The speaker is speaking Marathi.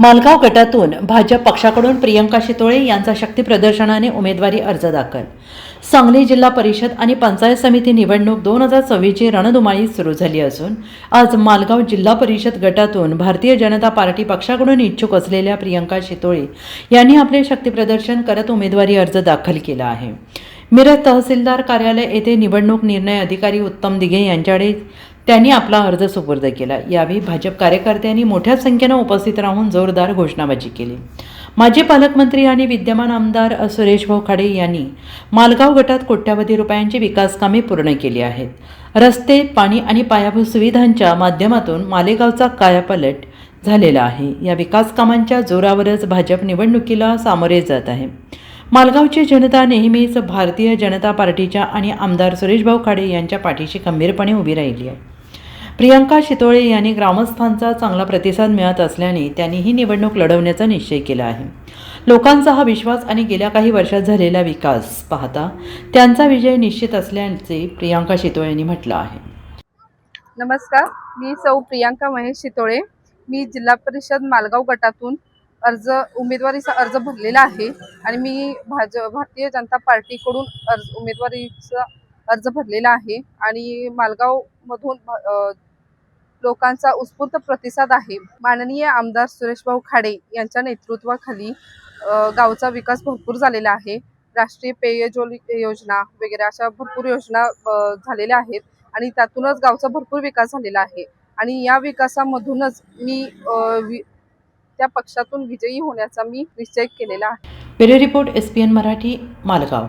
मालगाव गटातून भाजप पक्षाकडून प्रियंका शितोळे यांचा शक्ती प्रदर्शनाने उमेदवारी अर्ज दाखल. सांगली जिल्हा परिषद आणि पंचायत समिती निवडणूक दोन हजार सव्वीसची रणधुमाळी सुरू झाली असून आज मालगाव जिल्हा परिषद गटातून भारतीय जनता पार्टी पक्षाकडून इच्छुक असलेल्या प्रियंका शितोळे यांनी आपले शक्ती प्रदर्शन करत उमेदवारी अर्ज दाखल केला आहे. मिरज तहसीलदार कार्यालय येथे निवडणूक निर्णय अधिकारी उत्तम दिघे यांच्याकडे त्यांनी आपला अर्ज सुपूर्द केला. यावेळी भाजप कार्यकर्त्यांनी मोठ्या संख्येनं उपस्थित राहून जोरदार घोषणाबाजी केली. माजी पालकमंत्री आणि विद्यमान आमदार सुरेश भाऊ खाडे यांनी मालगाव गटात कोट्यावधी रुपयांची विकासकामे पूर्ण केली आहेत. रस्ते पाणी आणि पायाभूत सुविधांच्या माध्यमातून मालेगावचा कायापलट झालेला आहे. या विकास कामांच्या जोरावरच भाजप निवडणुकीला सामोरे जात आहे. मालगावची जनता नेहमीच भारतीय जनता पार्टीच्या आणि आमदार सुरेशभाऊ खाडे यांच्या पाठीशी खंबीरपणे उभी राहिली आहे. प्रियंका शितोळे यांनी ग्रामस्थांचा चांगला प्रतिसाद मिळत असल्याने त्यांनी ही निवडणूक लढवण्याचा निश्चय केला आहे. लोकांचा हा विश्वास आणि गेल्या काही वर्षात झालेला विकास पाहता त्यांचा विजय निश्चित असल्याचे प्रियांका शितोळे यांनी म्हटलं आहे. नमस्कार मी सौ प्रियांका महेश शितोळे. मी जिल्हा परिषद मालगाव गटातून अर्ज उमेदवारीचा अर्ज भरलेला आहे आणि मी भाज भारतीय जनता पार्टीकडून अर्ज उमेदवारीचा अर्ज भरलेला आहे आणि मालगावमधून लोकांचा उत्स्फूर्त प्रतिसाद आहे. माननीय आमदार सुरेशभाऊ खाडे यांच्या नेतृत्वाखाली गावचा विकास भरपूर झालेला आहे. राष्ट्रीय पेयजल योजना वगैरे अशा भरपूर योजना झालेल्या आहेत आणि त्यातूनच गावचा भरपूर विकास झालेला आहे. आणि या विकासामधूनच मी वि- त्या पक्षातून विजयी होण्याचा मी निश्चय केलेला आहे. Bureau report S P N Marathi Malgaon.